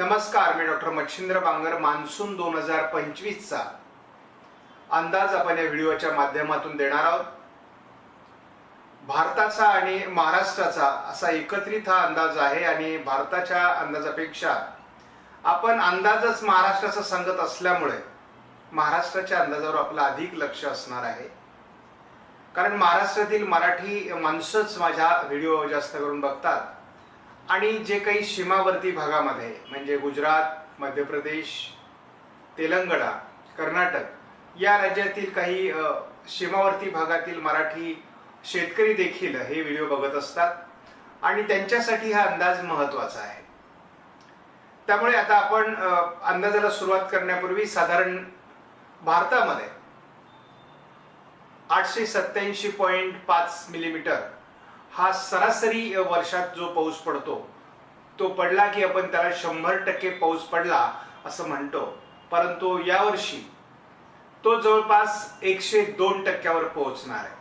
नमस्कार मी doctor Machhindra Bangar monsoon दोन हजार पंचवीसचा. अंदाज आपण या व्हिडिओच्या माध्यमातून देणार आहोत. भारताचा आणि महाराष्ट्राचा असा एकत्रित हा अंदाज आहे आणि भारताच्या अंदाजापेक्षा आपण अंदाजच महाराष्ट्राचा सांगत असल्यामुळे महाराष्ट्राच्या अंदाजावर आपलं अधिक लक्ष असणार आहे. कारण महाराष्ट्रातील मराठी माणसंच माझ्या व्हिडिओ जास्त करून बघतात. आणि जे काही सीमावर्ती भागामध्ये म्हणजे गुजरात मध्य प्रदेश तेलंगणा कर्नाटक या राज्यातील काही सीमावर्ती भागातील मराठी शेतकरी देखील हे व्हिडिओ बघत असतात. आणि त्यांच्यासाठी हा अंदाज महत्त्वाचा आहे. त्यामुळे आता आपण अंदाजाला सुरुवात करण्यापूर्वी साधारण भारतामध्ये आठशे सत्याऐंशी पॉईंट पाच मिलीमीटर हा सरासरी वर्षात जो पाऊस पडतो तो पडला की आपण त्याला शंभर टक्के पाऊस पडला असं म्हणतो. परंतु यावर्षी तो जवळपास एकशे दोन टक्क्यावर पोहोचणार आहे.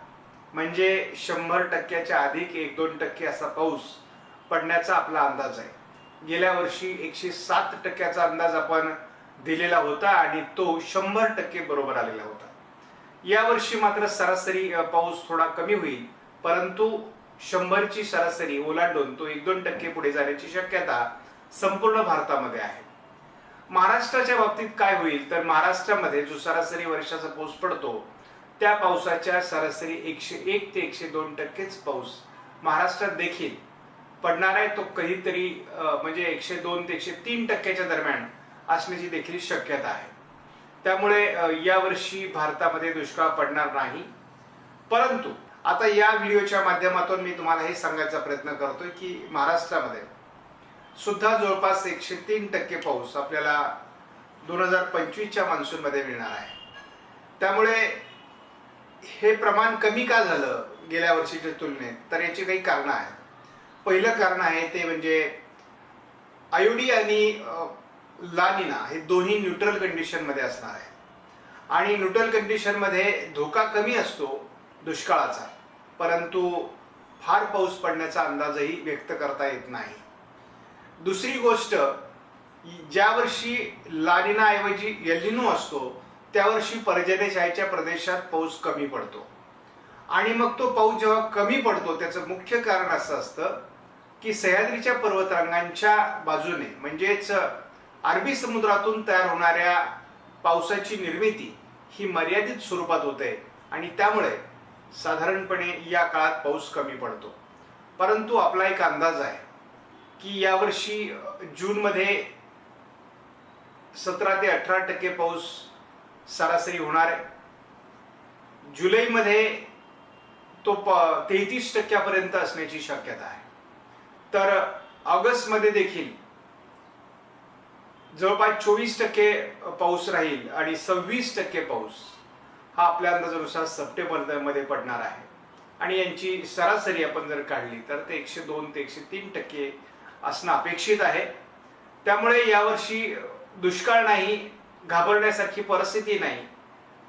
म्हणजे शंभर टक्क्याच्या अधिक एक दोन टक्के असा पाऊस पडण्याचा आपला अंदाज आहे. गेल्या वर्षी एकशे सात टक्क्याचा अंदाज आपण दिलेला होता आणि तो शंभर टक्के बरोबर आलेला होता. यावर्षी मात्र सरासरी पाऊस थोडा कमी होईल परंतु शंभरची सरासरी ओलांडून तो एक दोन टक्के पुढे जाण्याची शक्यता संपूर्ण भारतामध्ये आहे. महाराष्ट्राच्या बाबतीत काय होईल? तर महाराष्ट्रामध्ये जो सरासरी वर्षाचा पाऊस पडतो त्या पावसाच्या सरासरी एकशे एक ते एकशे दोन टक्केच पाऊस महाराष्ट्रात देखील पडणार आहे. तो कधीतरी म्हणजे एकशे दोन ते एकशे तीन टक्क्याच्या दरम्यान असण्याची देखील शक्यता आहे. त्यामुळे यावर्षी भारतामध्ये दुष्काळ पडणार नाही. परंतु आता या व्हिडिओच्या माध्यमातून मी तुम्हाला हे सांगायचा प्रयत्न करतोय की महाराष्ट्रामध्ये सुद्धा जवळपास एकशे तीन टक्के पाऊस आपल्याला दोन हजार पंचवीसच्या मान्सूनमध्ये मिळणार आहे. त्यामुळे हे प्रमाण कमी का झालं गेल्या वर्षीच्या तुलनेत? तर याची काही कारणं आहेत. पहिलं कारण आहे ते म्हणजे आयोडी आणि लानिना हे दोन्ही न्यूट्रल कंडिशनमध्ये असणार आहे आणि न्यूट्रल कंडिशनमध्ये धोका कमी असतो दुष्काळाचा. परंतु फार पाऊस पडण्याचा अंदाजही व्यक्त करता येत नाही. दुसरी गोष्ट ज्या वर्षी लालिनाऐवजी एलिनो असतो त्या वर्षी पर्जन्यशाहीच्या प्रदेशात पाऊस कमी पडतो. आणि मग तो पाऊस जेव्हा कमी पडतो त्याचं मुख्य कारण असं असतं की सह्याद्रीच्या पर्वतरांगांच्या बाजूने म्हणजेच अरबी समुद्रातून तयार होणाऱ्या पावसाची निर्मिती ही मर्यादित स्वरूपात होते. आणि त्यामुळे साधारणपणे या काळात पाऊस कमी पडतो. परंतु आपला एक अंदाज आहे की यावर्षी जूनमध्ये सतरा ते अठरा टक्के पाऊस सरासरी होणार आहे. जुलैमध्ये तो तेहतीस टक्क्यापर्यंत असण्याची शक्यता आहे. तर ऑगस्टमध्ये देखील जवळपास चोवीस टक्के पाऊस राहील आणि सव्वीस टक्के पाऊस हा आपल्या अंदाजानुसार सप्टेंबरमध्ये पडणार आहे. आणि यांची सरासरी आपण जर काढली तर ते एकशे दोन ते एकशे तीन टक्के असणं अपेक्षित आहे. त्यामुळे यावर्षी दुष्काळ नाही घाबरण्यासारखी परिस्थिती नाही.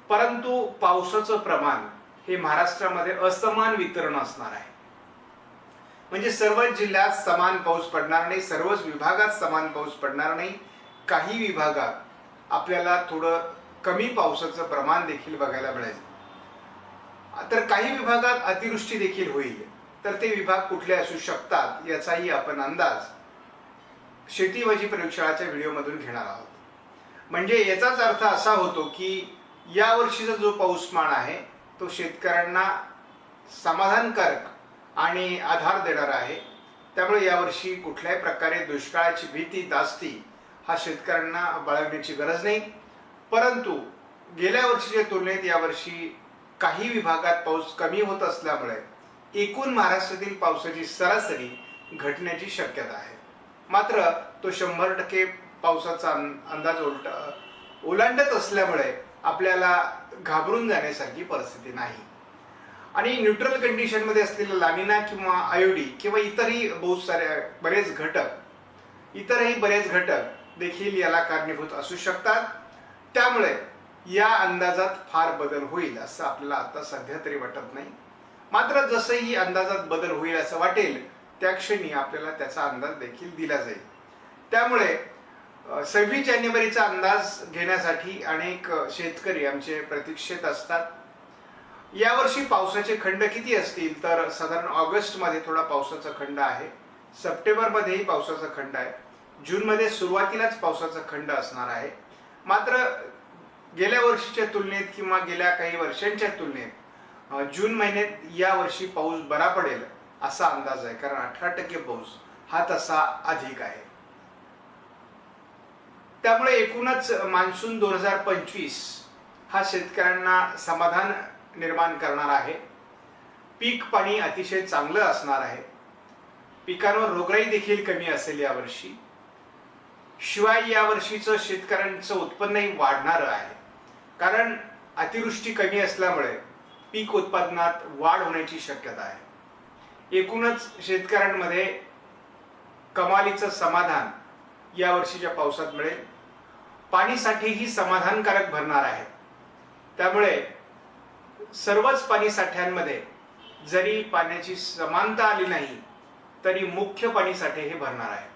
परंतु पावसाचं प्रमाण हे महाराष्ट्रामध्ये असमान वितरण असणार आहे. म्हणजे सर्वच जिल्ह्यात समान पाऊस पडणार नाही सर्वच विभागात समान पाऊस पडणार नाही. काही विभागात आपल्याला थोडं कमी पावसाचं प्रमाण देखील बघायला मिळेल. तर काही विभागात अतिवृष्टी देखील होईल. तर ते विभाग कुठले असू शकतात याचाही आपण अंदाज शेतीवाजी प्रयोगशाळाच्या व्हिडिओमधून घेणार आहोत. म्हणजे याचाच अर्थ असा होतो की या वर्षीचा जो पाऊसमान आहे तो शेतकऱ्यांना समाधानकारक आणि आधार देणारा आहे. त्यामुळे यावर्षी कुठल्याही प्रकारे दुष्काळाची भीती दास्ती हा शेतकऱ्यांना बाळगण्याची गरज नाही. परंतु गेल्या वर्षीच्या तुलनेत यावर्षी काही विभागात पाऊस कमी होत असल्यामुळे एकूण महाराष्ट्रातील पावसाची सरासरी घटण्याची शक्यता आहे. मात्र तो शंभर टक्के पावसाचा अं- अंदाज उलट ओलांडत असल्यामुळे आपल्याला घाबरून जाण्यासारखी परिस्थिती नाही. आणि न्यूट्रल कंडिशनमध्ये असलेला लामिना किंवा आयोडी किंवा इतरही बहुत सारे बरेच घटक इतरही बरेच घटक देखील याला कारणीभूत असू शकतात. त्यामुळे या अंदाजात फार बदल होईल असं आपल्याला आता सध्या तरी वाटत नाही. मात्र जसंही अंदाजात बदल होईल असं वाटेल त्या क्षणी आपल्याला त्याचा अंदाज देखील दिला जाईल. त्यामुळे सव्वीस जानेवारीचा अंदाज घेण्यासाठी अनेक शेतकरी आमचे प्रतीक्षेत असतात. यावर्षी पावसाचे खंड किती असतील तर साधारण ऑगस्टमध्ये थोडा पावसाचा खंड आहे. सप्टेंबरमध्येही पावसाचा खंड आहे. जूनमध्ये सुरुवातीलाच पावसाचा खंड असणार आहे. मात्र गेल्या वर्षीच्या तुलनेत किंवा गेल्या काही वर्षांच्या तुलनेत जून महिन्यात या वर्षी पाऊस बरा पडेल असा अंदाज आहे. कारण अठरा टक्के पाऊस हा तसा अधिक आहे. त्यामुळे एकूणच मान्सून दोन हजार पंचवीस हा शेतकऱ्यांना समाधान निर्माण करणार आहे. पीक पाणी अतिशय चांगलं असणार आहे. पिकांवर रोगराई देखील कमी असेल यावर्षी शिवाय यावर्षीचं शेतकऱ्यांचं उत्पन्नही वाढणार आहे. कारण अतिवृष्टी कमी असल्यामुळे पीक उत्पादनात वाढ होण्याची शक्यता आहे. एकूणच शेतकऱ्यांमध्ये कमालीचं समाधान या वर्षीच्या पावसात मिळेल. पाणीसाठीही समाधानकारक भरणार आहे त्यामुळे सर्वच पाणी साठ्यांमध्ये जरी पाण्याची समानता आली नाही तरी मुख्य पाणीसाठे हे भरणार आहे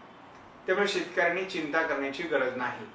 त्यामुळे शेतकऱ्यांनी चिंता करण्याची गरज नाही.